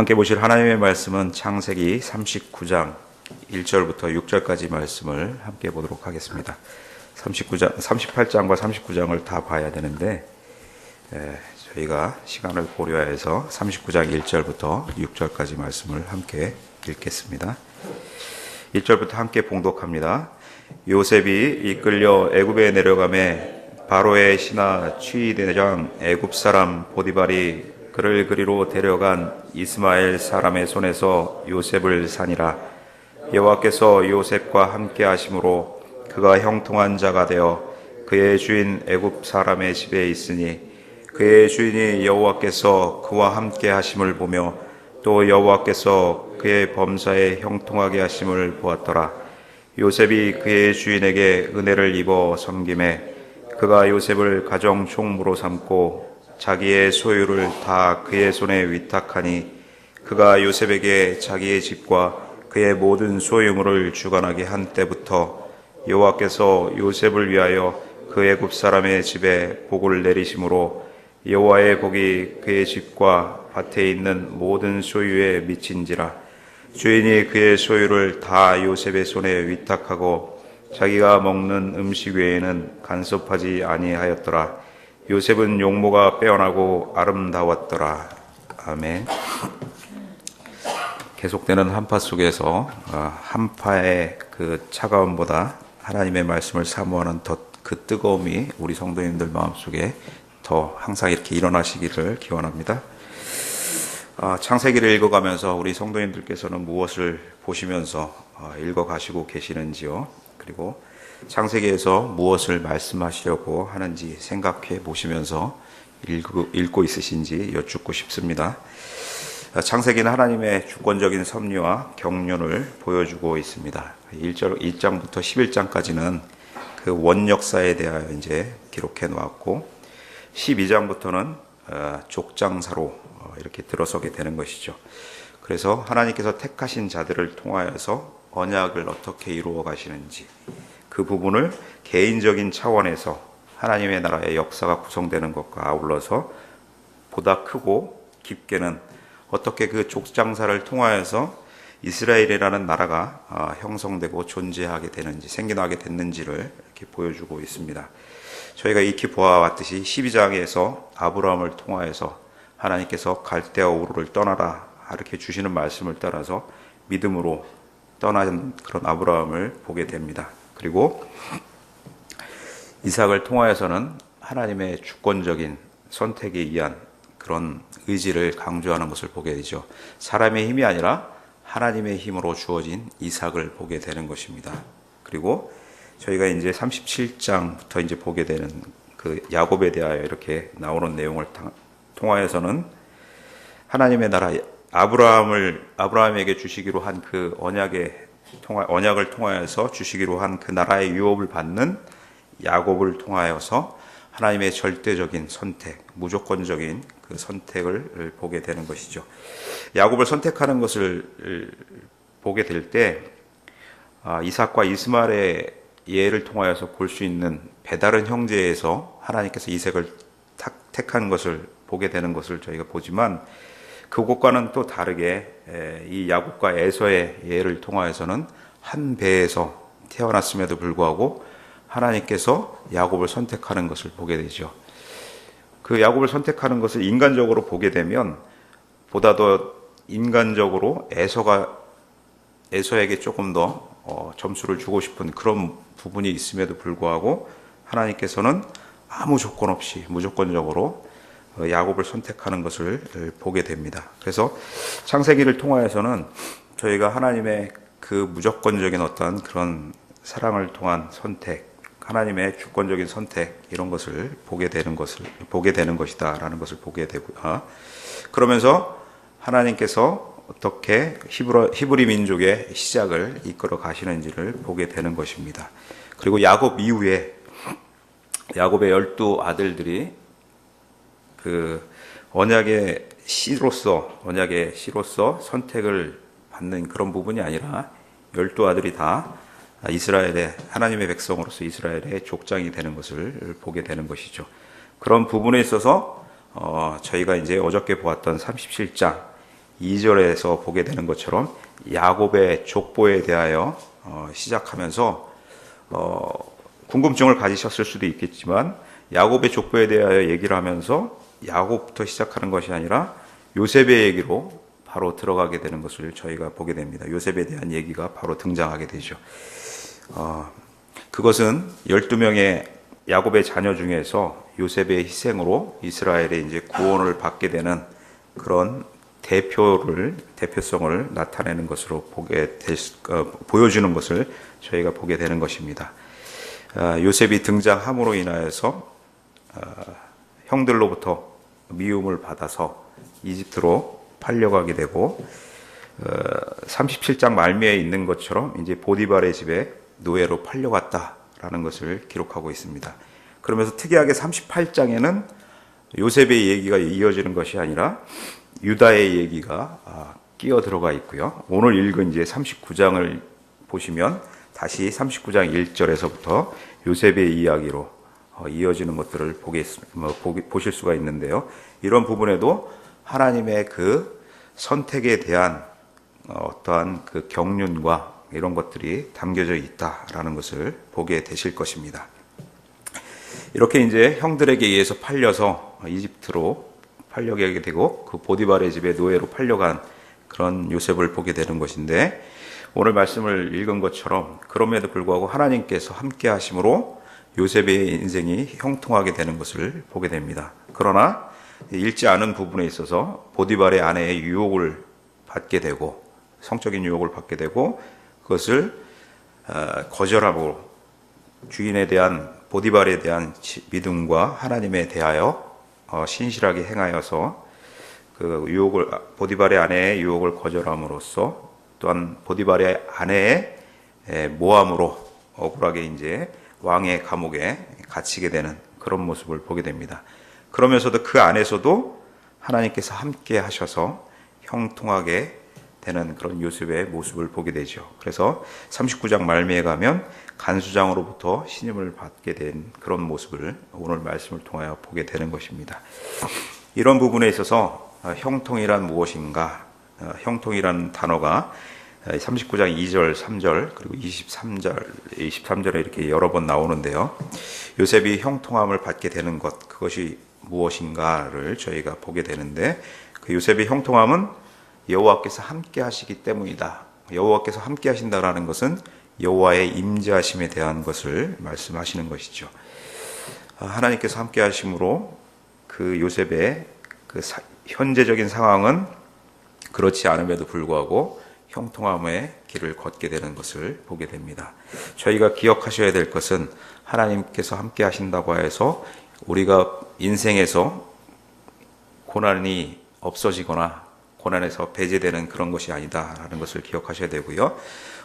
함께 보실 하나님의 말씀은 창세기 39장 1절부터 6절까지 말씀을 함께 보도록 하겠습니다. 39장, 38장과 39장을 다 봐야 되는데 에, 저희가 시간을 고려해서 39장 1절부터 6절까지 말씀을 함께 읽겠습니다. 1절부터 함께 봉독합니다. 요셉이 이끌려 애굽에 내려가매 바로의 신하 취대장 애굽 사람 보디발이 그를 그리로 데려간 이스마엘 사람의 손에서 요셉을 산이라. 여호와께서 요셉과 함께 하심으로 그가 형통한 자가 되어 그의 주인 애굽 사람의 집에 있으니 그의 주인이 여호와께서 그와 함께 하심을 보며 또 여호와께서 그의 범사에 형통하게 하심을 보았더라. 요셉이 그의 주인에게 은혜를 입어 섬김에 그가 요셉을 가정 총무로 삼고 자기의 소유를 다 그의 손에 위탁하니 그가 요셉에게 자기의 집과 그의 모든 소유물을 주관하게 한 때부터 여호와께서 요셉을 위하여 그 애굽 사람의 집에 복을 내리심으로 여호와의 복이 그의 집과 밭에 있는 모든 소유에 미친지라 주인이 그의 소유를 다 요셉의 손에 위탁하고 자기가 먹는 음식 외에는 간섭하지 아니하였더라. 요셉은 용모가 빼어나고 아름다웠더라. 아멘. 계속되는 한파 속에서 어, 한파의 그 차가움보다 하나님의 말씀을 사모하는 더 그 뜨거움이 우리 성도님들 마음속에 더 항상 이렇게 일어나시기를 기원합니다. 어, 창세기를 읽어가면서 우리 성도님들께서는 무엇을 보시면서 어, 읽어가시고 계시는지요? 그리고 창세기에서 무엇을 말씀하시려고 하는지 생각해 보시면서 읽고, 읽고 있으신지 여쭙고 싶습니다. 어, 창세기는 하나님의 주권적인 섭리와 경륜을 보여주고 있습니다. 1절, 1장부터 11장까지는 그 원역사에 대하여 이제 기록해 놓았고, 12장부터는 어, 족장사로 어, 이렇게 들어서게 되는 것이죠. 그래서 하나님께서 택하신 자들을 통하여서 언약을 어떻게 이루어 가시는지 그 부분을 개인적인 차원에서 하나님의 나라의 역사가 구성되는 것과 아울러서 보다 크고 깊게는 어떻게 그 족장사를 통하여서 이스라엘이라는 나라가 어, 형성되고 존재하게 되는지 생겨나게 됐는지를 이렇게 보여주고 있습니다. 저희가 익히 보아왔듯이 12장에서 아브라함을 통하여서 하나님께서 갈대아 우르를 떠나라 이렇게 주시는 말씀을 따라서 믿음으로 떠난 그런 아브라함을 보게 됩니다. 그리고 이삭을 통하여서는 하나님의 주권적인 선택에 의한 그런 의지를 강조하는 것을 보게 되죠. 사람의 힘이 아니라 하나님의 힘으로 주어진 이삭을 보게 되는 것입니다. 그리고 저희가 이제 37장부터 이제 보게 되는 그 야곱에 대하여 이렇게 나오는 내용을 통하여서는 하나님의 나라 아브라함을 아브라함에게 주시기로 한 그 언약의 통하, 언약을 통하여서 주시기로 한 그 나라의 유업을 받는 야곱을 통하여서 하나님의 절대적인 선택, 무조건적인 그 선택을 보게 되는 것이죠. 야곱을 선택하는 것을 보게 될때 아, 이삭과 이스마엘의 예를 통하여서 볼 수 있는 배다른 형제에서 하나님께서 이색을 택한 것을 보게 되는 것을 저희가 보지만 그것과는 또 다르게 이 야곱과 에서의 예를 통하여서는 한 배에서 태어났음에도 불구하고 하나님께서 야곱을 선택하는 것을 보게 되죠. 그 야곱을 선택하는 것을 인간적으로 보게 되면 보다 더 인간적으로 에서가 에서에게 조금 더 어, 점수를 주고 싶은 그런 부분이 있음에도 불구하고 하나님께서는 아무 조건 없이 무조건적으로 어, 야곱을 선택하는 것을 보게 됩니다. 그래서 창세기를 통하여서는 저희가 하나님의 그 무조건적인 어떤 그런 사랑을 통한 선택, 하나님의 주권적인 선택 이런 것을 보게 되는 것을 보게 되는 것이다라는 것을 보게 되고 아, 그러면서 하나님께서 어떻게 히브리, 히브리 민족의 시작을 이끌어 가시는지를 보게 되는 것입니다. 그리고 야곱 이후에 야곱의 열두 아들들이 그 언약의 시로서 언약의 시로서 선택을 받는 그런 부분이 아니라 열두 아들이 다 이스라엘의 하나님의 백성으로서 이스라엘의 족장이 되는 것을 보게 되는 것이죠. 그런 부분에 있어서 어, 저희가 이제 어저께 보았던 37장 2절에서 보게 되는 것처럼 야곱의 족보에 대하여 어, 시작하면서 어, 궁금증을 가지셨을 수도 있겠지만 야곱의 족보에 대하여 얘기를 하면서 야곱부터 시작하는 것이 아니라 요셉의 얘기로 바로 들어가게 되는 것을 저희가 보게 됩니다. 요셉에 대한 얘기가 바로 등장하게 되죠. 어, 그것은 12명의 야곱의 자녀 중에서 요셉의 희생으로 이스라엘의 이제 구원을 받게 되는 그런 대표를 대표성을 나타내는 것으로 보게 될, 어, 보여주는 것을 저희가 보게 되는 것입니다. 어, 요셉이 등장함으로 인하여서 어, 형들로부터 미움을 받아서 이집트로 팔려가게 되고 어, 37장 말미에 있는 것처럼 이제 보디발의 집에 노예로 팔려갔다라는 것을 기록하고 있습니다. 그러면서 특이하게 38장에는 요셉의 얘기가 이어지는 것이 아니라 유다의 얘기가 아, 끼어 들어가 있고요. 오늘 읽은 이제 39장을 보시면 다시 39장 1절에서부터 요셉의 이야기로 어, 이어지는 것들을 보게, 뭐, 보실 수가 있는데요. 이런 부분에도 하나님의 그 선택에 대한 어, 어떠한 그 경륜과 이런 것들이 담겨져 있다라는 것을 보게 되실 것입니다. 이렇게 이제 형들에게 의해서 팔려서 이집트로 팔려가게 되고 그 보디발의 집에 노예로 팔려간 그런 요셉을 보게 되는 것인데 오늘 말씀을 읽은 것처럼 그럼에도 불구하고 하나님께서 함께 하심으로 요셉의 인생이 형통하게 되는 것을 보게 됩니다. 그러나 읽지 않은 부분에 있어서 보디발의 아내의 유혹을 받게 되고 성적인 유혹을 받게 되고 그것을 어, 거절하고 주인에 대한 보디발에 대한 믿음과 하나님에 대하여 어, 신실하게 행하여서 그 유혹을 보디발의 아내의 유혹을 거절함으로써 또한 보디발의 아내의 모함으로 억울하게 이제 왕의 감옥에 갇히게 되는 그런 모습을 보게 됩니다. 그러면서도 그 안에서도 하나님께서 함께 하셔서 형통하게 되는 그런 요셉의 모습을 보게 되죠. 그래서 39장 말미에 가면 간수장으로부터 신임을 받게 된 그런 모습을 오늘 말씀을 통하여 보게 되는 것입니다. 이런 부분에 있어서 형통이란 무엇인가? 형통이란 단어가 39장 2절, 3절, 그리고 23절, 23절에 이렇게 여러 번 나오는데요. 요셉이 형통함을 받게 되는 것, 그것이 무엇인가를 저희가 보게 되는데, 그 요셉의 형통함은 여호와께서 함께 하시기 때문이다. 여호와께서 함께 하신다라는 것은 여호와의 임재하심에 대한 것을 말씀하시는 것이죠. 아, 하나님께서 함께 하심으로 그 요셉의 그 사, 현재적인 상황은 그렇지 않음에도 불구하고 형통함의 길을 걷게 되는 것을 보게 됩니다. 저희가 기억하셔야 될 것은 하나님께서 함께 하신다고 해서 우리가 인생에서 고난이 없어지거나 고난에서 배제되는 그런 것이 아니다라는 것을 기억하셔야 되고요.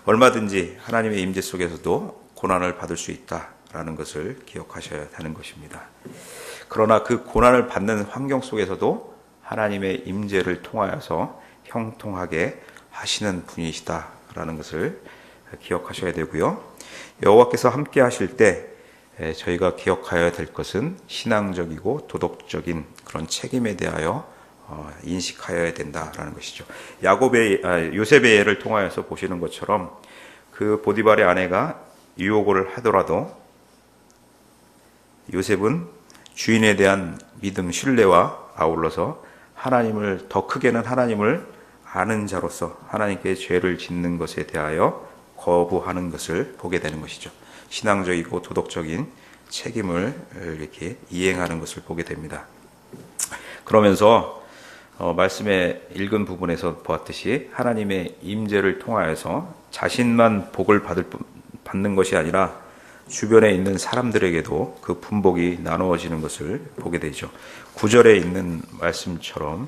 얼마든지 하나님의 임재 속에서도 고난을 받을 수 있다라는 것을 기억하셔야 하는 것입니다. 그러나 그 고난을 받는 환경 속에서도 하나님의 임재를 통하여서 형통하게 하시는 분이시다라는 것을 기억하셔야 되고요. 여호와께서 함께 하실 때 저희가 기억하여야 될 것은 신앙적이고 도덕적인 그런 책임에 대하여 어, 인식하여야 된다라는 것이죠. 야곱의 아, 요셉의 예를 통하여서 보시는 것처럼 그 보디발의 아내가 유혹을 하더라도 요셉은 주인에 대한 믿음, 신뢰와 아울러서 하나님을 더 크게는 하나님을 아는 자로서 하나님께 죄를 짓는 것에 대하여 거부하는 것을 보게 되는 것이죠. 신앙적이고 도덕적인 책임을 이렇게 이행하는 것을 보게 됩니다. 그러면서 어, 말씀에 읽은 부분에서 보았듯이 하나님의 임재를 통하여서 자신만 복을 받을 받는 것이 아니라 주변에 있는 사람들에게도 그 분복이 나누어지는 것을 보게 되죠. 구절에 있는 말씀처럼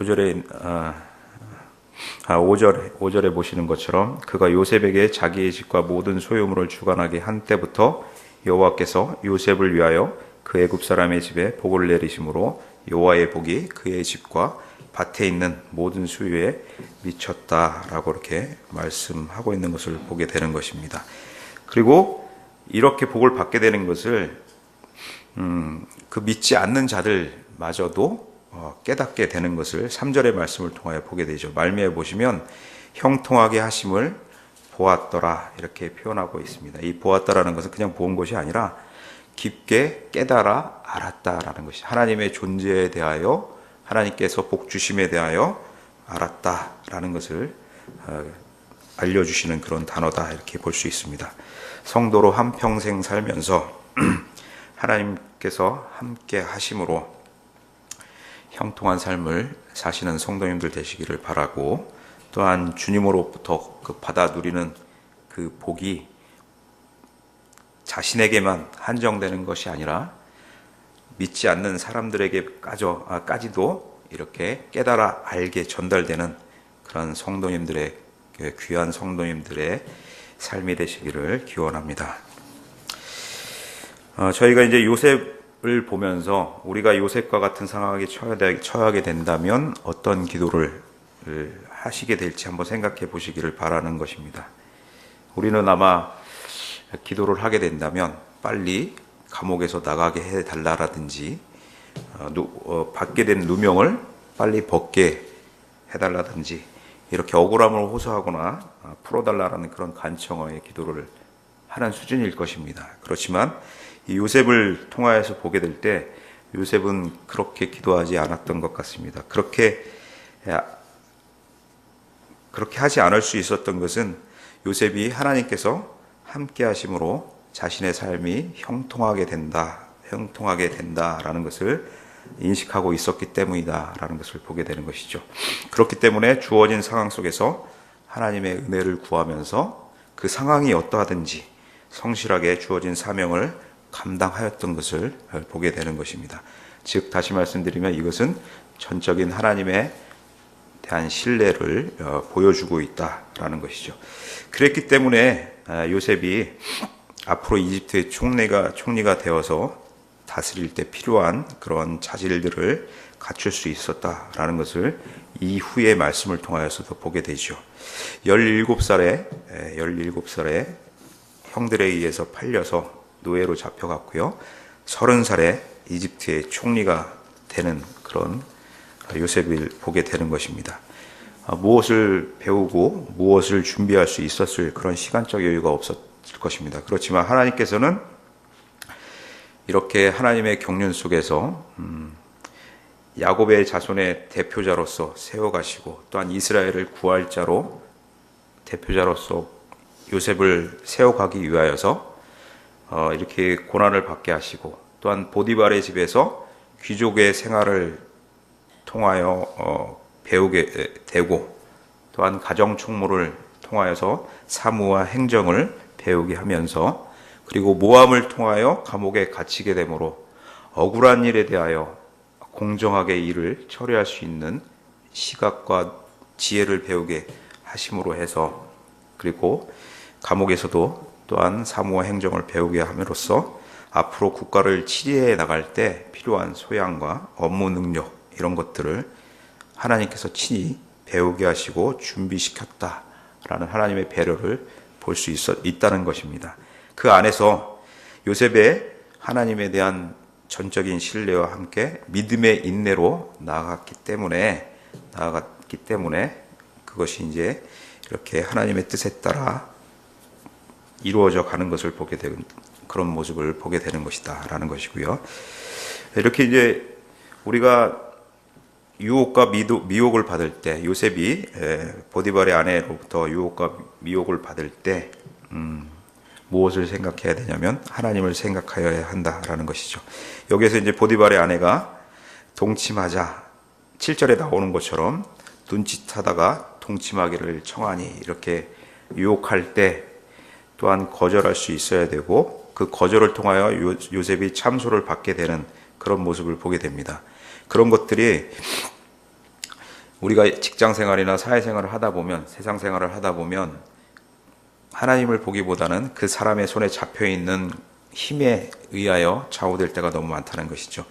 구절에 아, 아 5절 5절에 보시는 것처럼 그가 요셉에게 자기의 집과 모든 소유물을 주관하게 한 때부터 여호와께서 요셉을 위하여 그 애굽 사람의 집에 복을 내리심으로 여호와의 복이 그의 집과 밭에 있는 모든 수유에 미쳤다라고 이렇게 말씀하고 있는 것을 보게 되는 것입니다. 그리고 이렇게 복을 받게 되는 것을 음, 그 믿지 않는 자들마저도 어, 깨닫게 되는 것을 3절의 말씀을 통하여 보게 되죠. 말미에 보시면 형통하게 하심을 보았더라 이렇게 표현하고 있습니다. 이 보았다라는 것은 그냥 본 것이 아니라 깊게 깨달아 알았다라는 것이 하나님의 존재에 대하여 하나님께서 복 주심에 대하여 알았다라는 것을 어, 알려주시는 그런 단어다 이렇게 볼 수 있습니다. 성도로 한 평생 살면서 하나님께서 함께 하심으로 형통한 삶을 사시는 성도님들 되시기를 바라고 또한 주님으로부터 그 받아 누리는 그 복이 자신에게만 한정되는 것이 아니라 믿지 않는 사람들에게까지도 이렇게 깨달아 알게 전달되는 그런 성도님들의 그 귀한 성도님들의 삶이 되시기를 기원합니다. 어, 저희가 이제 요셉 을 보면서 우리가 요셉과 같은 상황에 처하게 된다면 어떤 기도를 하시게 될지 한번 생각해 보시기를 바라는 것입니다. 우리는 아마 기도를 하게 된다면 빨리 감옥에서 나가게 해 달라라든지 어, 어, 받게 된 누명을 빨리 벗게 해달라든지 이렇게 억울함을 호소하거나 어, 풀어달라라는 그런 간청어의 기도를 하는 수준일 것입니다. 그렇지만 이 요셉을 통하여서 보게 될 때 요셉은 그렇게 기도하지 않았던 것 같습니다. 그렇게 그렇게 하지 않을 수 있었던 것은 요셉이 하나님께서 함께 하심으로 자신의 삶이 형통하게 된다, 형통하게 된다라는 것을 인식하고 있었기 때문이다라는 것을 보게 되는 것이죠. 그렇기 때문에 주어진 상황 속에서 하나님의 은혜를 구하면서 그 상황이 어떠하든지 성실하게 주어진 사명을 감당하였던 것을 보게 되는 것입니다. 즉 다시 말씀드리면 이것은 전적인 하나님의 대한 신뢰를 어, 보여주고 있다라는 것이죠. 그랬기 때문에 아, 요셉이 앞으로 이집트의 총리가 총리가 되어서 다스릴 때 필요한 그런 자질들을 갖출 수 있었다라는 것을 이후의 말씀을 통하여서도 보게 되죠. 17살에 17살에 형들에 의해서 팔려서 노예로 잡혀갔고요. 30살에 이집트의 총리가 되는 그런 요셉을 보게 되는 것입니다. 아, 무엇을 배우고 무엇을 준비할 수 있었을 그런 시간적 여유가 없었을 것입니다. 그렇지만 하나님께서는 이렇게 하나님의 경륜 속에서 음, 야곱의 자손의 대표자로서 세워가시고 또한 이스라엘을 구할 자로 대표자로서 요셉을 세워가기 위하여서 어, 이렇게 고난을 받게 하시고 또한 보디발의 집에서 귀족의 생활을 통하여 어, 배우게 되고 또한 가정 총무를 통하여서 사무와 행정을 배우게 하면서 그리고 모함을 통하여 감옥에 갇히게 되므로 억울한 일에 대하여 공정하게 일을 처리할 수 있는 시각과 지혜를 배우게 하심으로 해서 그리고 감옥에서도 또한 사무와 행정을 배우게 함으로써 앞으로 국가를 치리해 나갈 때 필요한 소양과 업무 능력 이런 것들을 하나님께서 친히 배우게 하시고 준비시켰다라는 하나님의 배려를 볼 수 있다는 것입니다. 그 안에서 요셉의 하나님에 대한 전적인 신뢰와 함께 믿음의 인내로 나아갔기 때문에 나아갔기 때문에 그것이 이제 이렇게 하나님의 뜻에 따라 이루어져 가는 것을 보게 되는 그런 모습을 보게 되는 것이다라는 것이고요. 이렇게 이제 우리가 유혹과 미혹 을 받을 때 요셉이 보디발의 아내로부터 유혹과 미혹을 받을 때 음, 무엇을 생각해야 되냐면 하나님을 생각하여야 한다라는 것이죠. 여기서 이제 보디발의 아내가 동침하자 7절에 나오는 것처럼 눈짓하다가 동침하기를 청하니 이렇게 유혹할 때 또한 거절할 수 있어야 되고 그 거절을 통하여 요셉이 참소를 받게 되는 그런 모습을 보게 됩니다. 그런 것들이 우리가 직장 생활이나 사회 생활을 하다 보면 세상 생활을 하다 보면 하나님을 보기보다는 그 사람의 손에 잡혀 있는 힘에 의하여 좌우될 때가 너무 많다는 것이죠.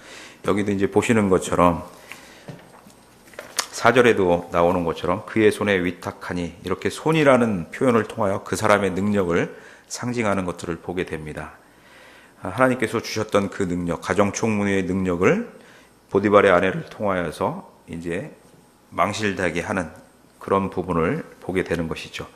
여기도 이제 보시는 것처럼 사절에도 나오는 것처럼 그의 손에 위탁하니 이렇게 손이라는 표현을 통하여 그 사람의 능력을 상징하는 것들을 보게 됩니다. 하나님께서 주셨던 그 능력, 가정 총무의 능력을 보디발의 아내를 통하여서 이제 망실되게 하는 그런 부분을 보게 되는 것이죠.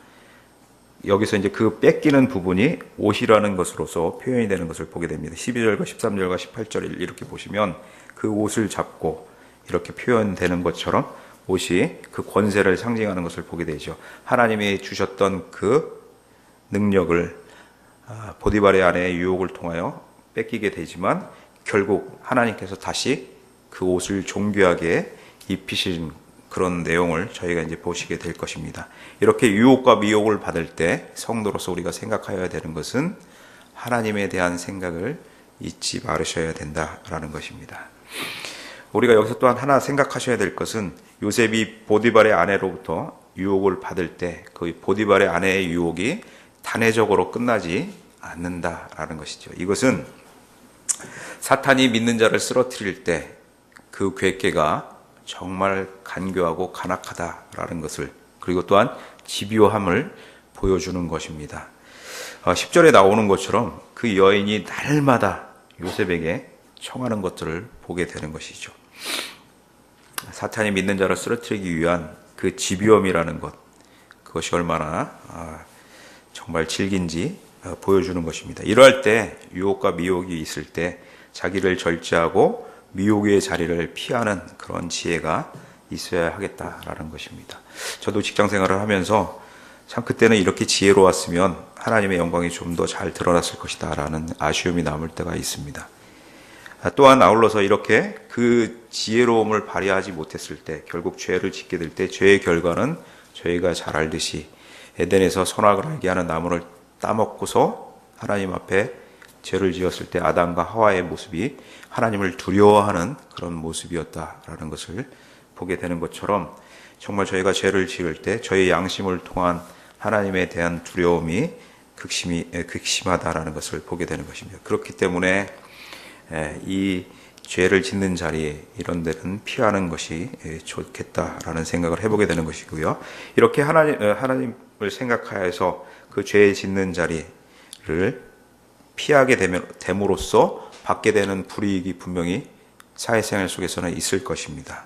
여기서 이제 그 뺏기는 부분이 옷이라는 것으로서 표현이 되는 것을 보게 됩니다. 12절과 13절과 18절을 이렇게 보시면 그 옷을 잡고 이렇게 표현되는 것처럼 옷이 그 권세를 상징하는 것을 보게 되죠. 하나님이 주셨던 그 능력을 아, 보디발의 아내의 유혹을 통하여 뺏기게 되지만 결국 하나님께서 다시 그 옷을 존귀하게 입히신 그런 내용을 저희가 이제 보시게 될 것입니다. 이렇게 유혹과 미혹을 받을 때 성도로서 우리가 생각하여야 되는 것은 하나님에 대한 생각을 잊지 말으셔야 된다라는 것입니다. 우리가 여기서 또한 하나 생각하셔야 될 것은 요셉이 보디발의 아내로부터 유혹을 받을 때 그 보디발의 아내의 유혹이 단회적으로 끝나지 않는다라는 것이죠. 이것은 사탄이 믿는 자를 쓰러뜨릴 때그 궤계가 정말 간교하고 간악하다라는 것을 그리고 또한 집요함을 보여주는 것입니다. 10절에 나오는 것처럼 그 여인이 날마다 요셉에게 청하는 것들을 보게 되는 것이죠. 사탄이 믿는 자를 쓰러뜨리기 위한 그 집요함이라는 것, 그것이 얼마나 아, 정말 질긴지 어, 보여주는 것입니다. 이러할 때 유혹과 미혹이 있을 때 자기를 절제하고 미혹의 자리를 피하는 그런 지혜가 있어야 하겠다라는 것입니다. 저도 직장 생활을 하면서 참 그때는 이렇게 지혜로웠으면 하나님의 영광이 좀 더 잘 드러났을 것이다라는 아쉬움이 남을 때가 있습니다. 아, 또한 아울러서 이렇게 그 지혜로움을 발휘하지 못했을 때 결국 죄를 짓게 될 때 죄의 결과는 저희가 잘 알듯이 에덴에서 선악을 알게 하는 나무를 따먹고서 하나님 앞에 죄를 지었을 때 아담과 하와의 모습이 하나님을 두려워하는 그런 모습이었다라는 것을 보게 되는 것처럼 정말 저희가 죄를 지을 때 저희 양심을 통한 하나님에 대한 두려움이 극심히 극심하다라는 것을 보게 되는 것입니다. 그렇기 때문에 이 죄를 짓는 자리에 이런 데는 피하는 것이 좋겠다라는 생각을 해보게 되는 것이고요. 이렇게 하나님 하나님을 생각하여서 그 죄 짓는 자리를 피하게 됨으로써 받게 되는 불이익이 분명히 사회생활 속에서는 있을 것입니다.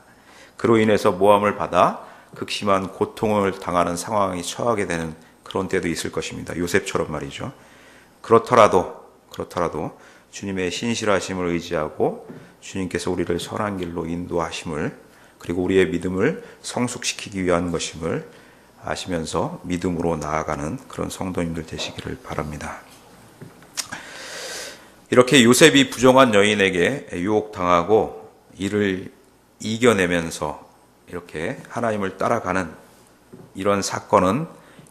그로 인해서 모함을 받아 극심한 고통을 당하는 상황이 처하게 되는 그런 때도 있을 것입니다. 요셉처럼 말이죠. 그렇더라도 그렇더라도 주님의 신실하심을 의지하고 주님께서 우리를 선한 길로 인도하심을 그리고 우리의 믿음을 성숙시키기 위한 것임을 아시면서 믿음으로 나아가는 그런 성도님들 되시기를 바랍니다. 이렇게 요셉이 부정한 여인에게 유혹당하고 이를 이겨내면서 이렇게 하나님을 따라가는 이런 사건은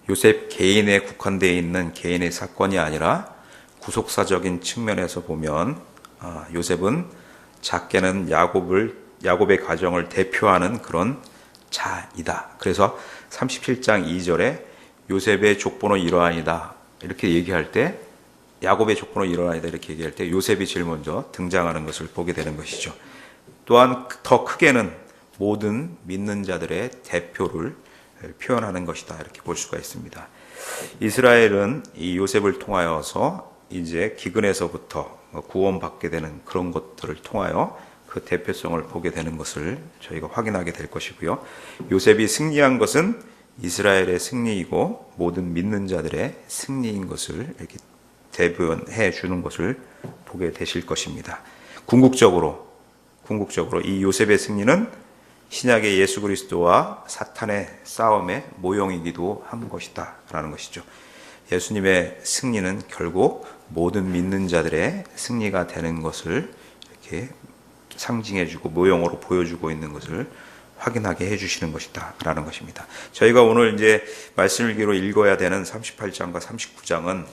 요셉 개인에 국한되어 있는 개인의 사건이 아니라 구속사적인 측면에서 보면 아, 요셉은 작게는 야곱을 야곱의 가정을 대표하는 그런 자이다. 그래서 37장 2절에 요셉의 족보는 이러하니다. 이렇게 얘기할 때 야곱의 족보는 이러하니다. 이렇게 얘기할 때 요셉이 제일 먼저 등장하는 것을 보게 되는 것이죠. 또한 더 크게는 모든 믿는 자들의 대표를 표현하는 것이다. 이렇게 볼 수가 있습니다. 이스라엘은 이 요셉을 통하여서 이제 기근에서부터 구원받게 되는 그런 것들을 통하여 그 대표성을 보게 되는 것을 저희가 확인하게 될 것이고요. 요셉이 승리한 것은 이스라엘의 승리이고 모든 믿는 자들의 승리인 것을 이렇게 대변해 주는 것을 보게 되실 것입니다. 궁극적으로 궁극적으로 이 요셉의 승리는 신약의 예수 그리스도와 사탄의 싸움의 모형이기도 한 것이다라는 것이죠. 예수님의 승리는 결국 모든 믿는 자들의 승리가 되는 것을 이렇게 상징해주고 모형으로 보여주고 있는 것을 확인하게 해주시는 것이다라는 것입니다. 저희가 오늘 이제 말씀일기로 읽어야 되는 38장과 39장은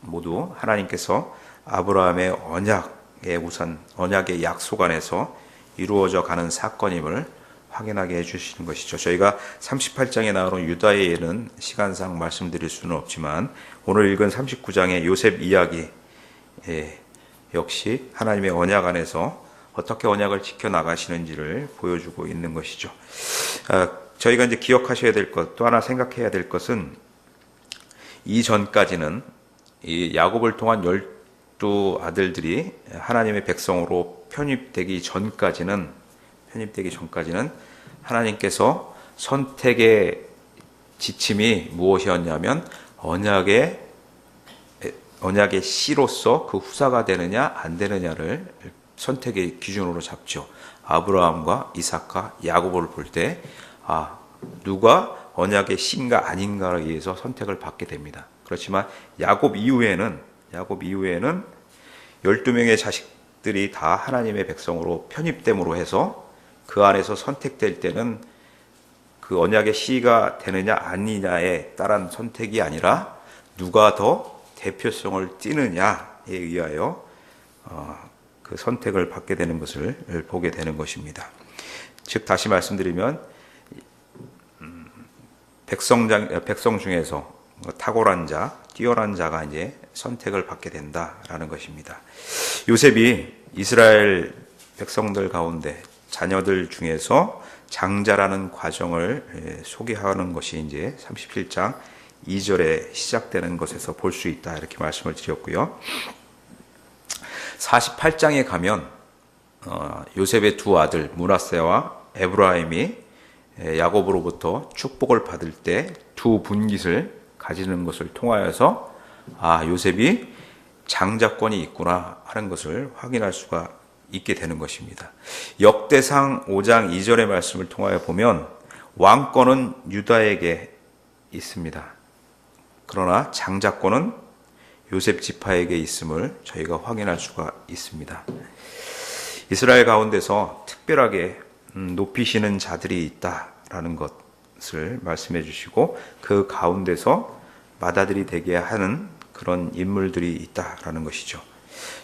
모두 하나님께서 아브라함의 언약의 우선 언약의 약속 안에서 이루어져 가는 사건임을 확인하게 해주시는 것이죠. 저희가 38장에 나오는 유다의 예는 시간상 말씀드릴 수는 없지만 오늘 읽은 39장의 요셉 이야기 예, 역시 하나님의 언약 안에서 어떻게 언약을 지켜 나가시는지를 보여주고 있는 것이죠. 아, 저희가 이제 기억하셔야 될 것, 또 하나 생각해야 될 것은 이전까지는 이 야곱을 통한 열, 열두 아들들이 하나님의 백성으로 편입되기 전까지는 편입되기 전까지는 하나님께서 선택의 지침이 무엇이었냐면 언약의 언약의 씨로서 그 후사가 되느냐 안 되느냐를 선택의 기준으로 잡죠. 아브라함과 이삭과 야곱을 볼때 아, 누가 언약의 씨인가 아닌가에 의해서 선택을 받게 됩니다. 그렇지만 야곱 이후에는 야곱 이후에는 12명의 자식들이 다 하나님의 백성으로 편입됨으로 해서 그 안에서 선택될 때는 그 언약의 씨가 되느냐 아니냐에 따른 선택이 아니라 누가 더 대표성을 띠느냐에 의하여 어, 그 선택을 받게 되는 것을 보게 되는 것입니다. 즉 다시 말씀드리면 음, 백성장 백성 중에서 탁월한 자, 뛰어난 자가 이제 선택을 받게 된다라는 것입니다. 요셉이 이스라엘 백성들 가운데 자녀들 중에서 장자라는 과정을 예, 소개하는 것이 이제 37장 2절에 시작되는 것에서 볼 수 있다 이렇게 말씀을 드렸고요. 48장에 가면 어, 요셉의 두 아들 문하세와 에브라임이 예, 야곱으로부터 축복을 받을 때 두 분깃을 가지는 것을 통하여서 아 요셉이 장자권이 있구나 하는 것을 확인할 수가 있게 되는 것입니다. 역대상 5장 2절의 말씀을 통하여 보면 왕권은 유다에게 있습니다. 그러나 장자권은 요셉 지파에게 있음을 저희가 확인할 수가 있습니다. 이스라엘 가운데서 특별하게 음, 높이시는 자들이 있다라는 것을 말씀해 주시고 그 가운데서 마다들이 되게 하는 그런 인물들이 있다라는 것이죠.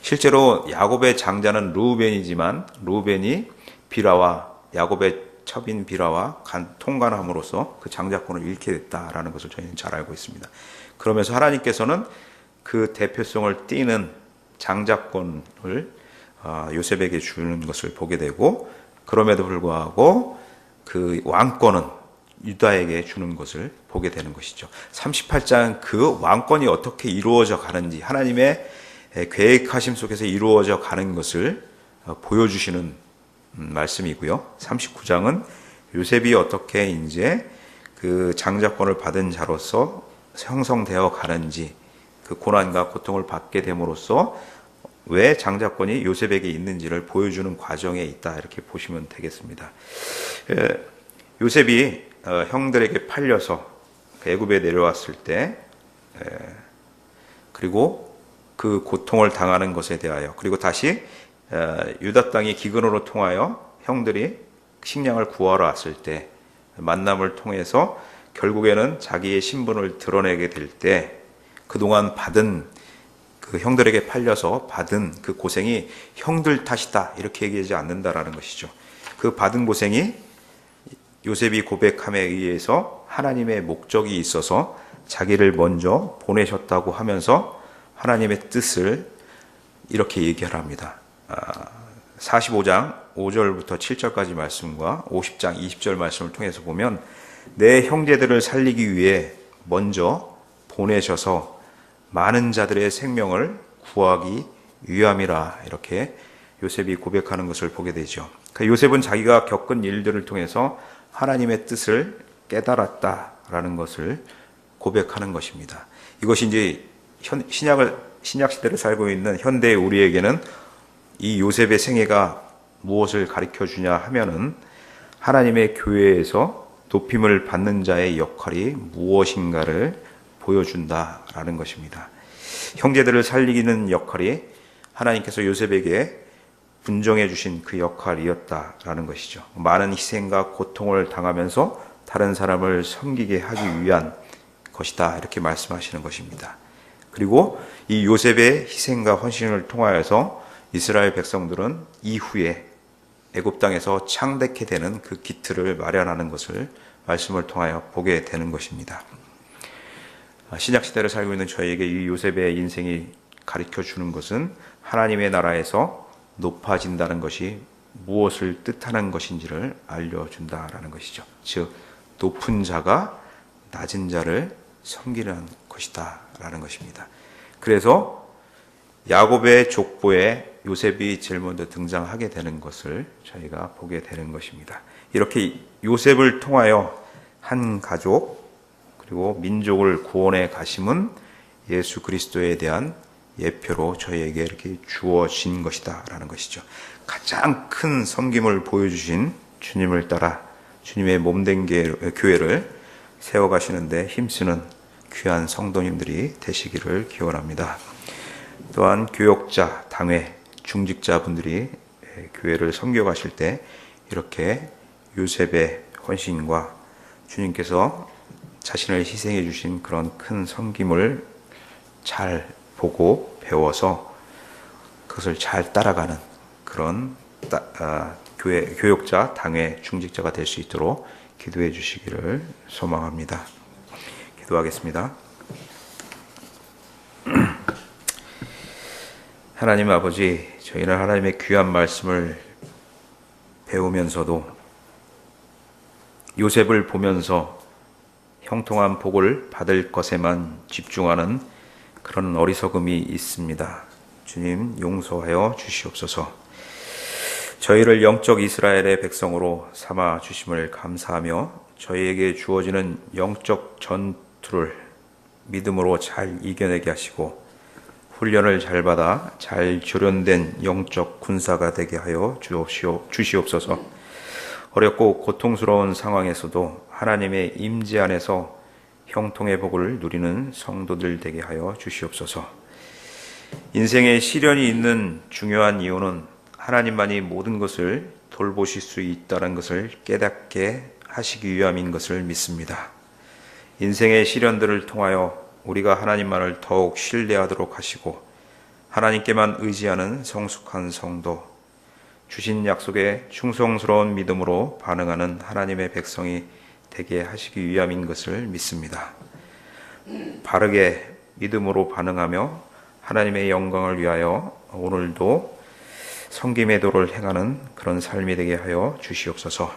실제로 야곱의 장자는 루벤이지만 루벤이 비라와 야곱의 첩인 비라와 간, 통관함으로써 그 장자권을 잃게 됐다라는 것을 저희는 잘 알고 있습니다. 그러면서 하나님께서는 그 대표성을 띠는 장자권을 어, 요셉에게 주는 것을 보게 되고 그럼에도 불구하고 그 왕권은 유다에게 주는 것을 보게 되는 것이죠. 38장 그 왕권이 어떻게 이루어져 가는지 하나님의 계획하심 속에서 이루어져 가는 것을 어, 보여주시는 음, 말씀이고요. 39장은 요셉이 어떻게 이제 그 장자권을 받은 자로서 형성되어 가는지 그 고난과 고통을 받게 됨으로써 왜 장자권이 요셉에게 있는지를 보여주는 과정에 있다 이렇게 보시면 되겠습니다. 요셉이 어, 형들에게 팔려서 그 애굽에 내려왔을 때 그리고 그 고통을 당하는 것에 대하여 그리고 다시 어, 유다 땅이 기근으로 통하여 형들이 식량을 구하러 왔을 때 만남을 통해서 결국에는 자기의 신분을 드러내게 될 때 그동안 받은 그 형들에게 팔려서 받은 그 고생이 형들 탓이다 이렇게 얘기하지 않는다라는 것이죠. 그 받은 고생이 요셉이 고백함에 의해서 하나님의 목적이 있어서 자기를 먼저 보내셨다고 하면서 하나님의 뜻을 이렇게 얘기하랍니다. 45장 5절부터 7절까지 말씀과 50장 20절 말씀을 통해서 보면 내 형제들을 살리기 위해 먼저 보내셔서 많은 자들의 생명을 구하기 위함이라 이렇게 요셉이 고백하는 것을 보게 되죠. 그 요셉은 자기가 겪은 일들을 통해서 하나님의 뜻을 깨달았다라는 것을 고백하는 것입니다. 이것이 이제 현, 신약을 신약 시대를 살고 있는 현대 우리에게는 이 요셉의 생애가 무엇을 가르쳐 주냐 하면은 하나님의 교회에서 높임을 받는 자의 역할이 무엇인가를 보여준다라는 것입니다. 형제들을 살리기는 역할이 하나님께서 요셉에게 분정해 주신 그 역할이었다라는 것이죠. 많은 희생과 고통을 당하면서 다른 사람을 섬기게 하기 위한 것이다 이렇게 말씀하시는 것입니다. 그리고 이 요셉의 희생과 헌신을 통하여서 이스라엘 백성들은 이후에 애굽 땅에서 창대케 되는 그 기틀을 마련하는 것을 말씀을 통하여 보게 되는 것입니다. 신약 시대를 살고 있는 저에게 이 요셉의 인생이 가르쳐 주는 것은 하나님의 나라에서 높아진다는 것이 무엇을 뜻하는 것인지를 알려준다라는 것이죠. 즉, 높은 자가 낮은 자를 섬기는 것이다 라는 것입니다. 그래서 야곱의 족보에 요셉이 제일 먼저 등장하게 되는 것을 저희가 보게 되는 것입니다. 이렇게 요셉을 통하여 한 가족 그리고 민족을 구원해 가심은 예수 그리스도에 대한 예표로 저희에게 이렇게 주어진 것이다라는 것이죠. 가장 큰 섬김을 보여주신 주님을 따라 주님의 몸된 교회를 세워가시는데 힘쓰는 귀한 성도님들이 되시기를 기원합니다. 또한 교역자, 당회, 중직자분들이 교회를 섬겨가실 때 이렇게 요셉의 헌신과 주님께서 자신을 희생해 주신 그런 큰 섬김을 잘 보고 배워서 그것을 잘 따라가는 그런 따, 아, 교회 교역자, 당회, 중직자가 될 수 있도록 기도해 주시기를 소망합니다. 기도하겠습니다. 하나님 아버지, 저희는 하나님의 귀한 말씀을 배우면서도 요셉을 보면서 형통한 복을 받을 것에만 집중하는 그런 어리석음이 있습니다. 주님 용서하여 주시옵소서. 저희를 영적 이스라엘의 백성으로 삼아 주심을 감사하며 저희에게 주어지는 영적 전 투를 믿음으로 잘 이겨내게 하시고 훈련을 잘 받아 잘 조련된 영적 군사가 되게 하여 주시옵소서. 어렵고 고통스러운 상황에서도 하나님의 임재 안에서 형통의 복을 누리는 성도들 되게 하여 주시옵소서. 인생에 시련이 있는 중요한 이유는 하나님만이 모든 것을 돌보실 수 있다는 것을 깨닫게 하시기 위함인 것을 믿습니다. 인생의 시련들을 통하여 우리가 하나님만을 더욱 신뢰하도록 하시고 하나님께만 의지하는 성숙한 성도, 주신 약속에 충성스러운 믿음으로 반응하는 하나님의 백성이 되게 하시기 위함인 것을 믿습니다. 바르게 믿음으로 반응하며 하나님의 영광을 위하여 오늘도 성김의 도를 행하는 그런 삶이 되게 하여 주시옵소서.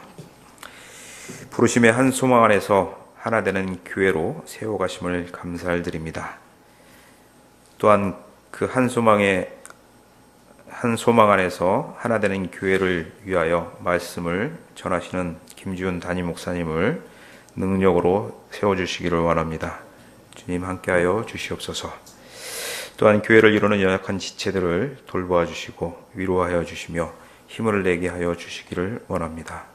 부르심의 한 소망 안에서 하나 되는 교회로 세워가심을 감사를 드립니다. 또한 그 한 소망의 한 소망 안에서 하나 되는 교회를 위하여 말씀을 전하시는 김지훈 담임 목사님을 능력으로 세워주시기를 원합니다. 주님 함께하여 주시옵소서. 또한 교회를 이루는 연약한 지체들을 돌보아 주시고 위로하여 주시며 힘을 내게 하여 주시기를 원합니다.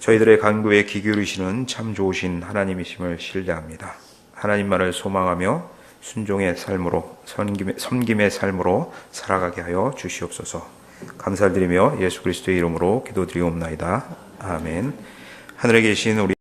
저희들의 간구에 귀 기울이시는 참 좋으신 하나님이심을 신뢰합니다. 하나님만을 소망하며 순종의 삶으로 섬김의, 섬김의 삶으로 살아가게 하여 주시옵소서. 감사드리며 예수 그리스도의 이름으로 기도드리옵나이다. 아멘. 하늘에 계신 우리